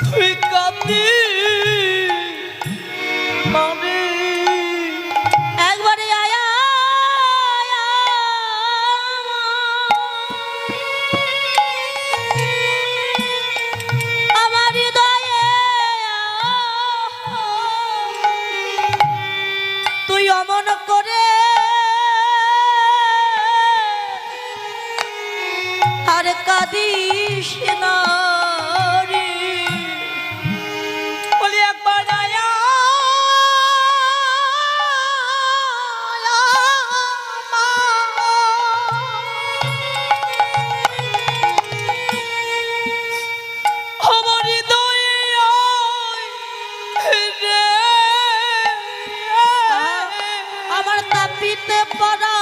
তুই একবারে আয়া তুই অমন করে আর কাঁদিস আমার তাপিতে পড়া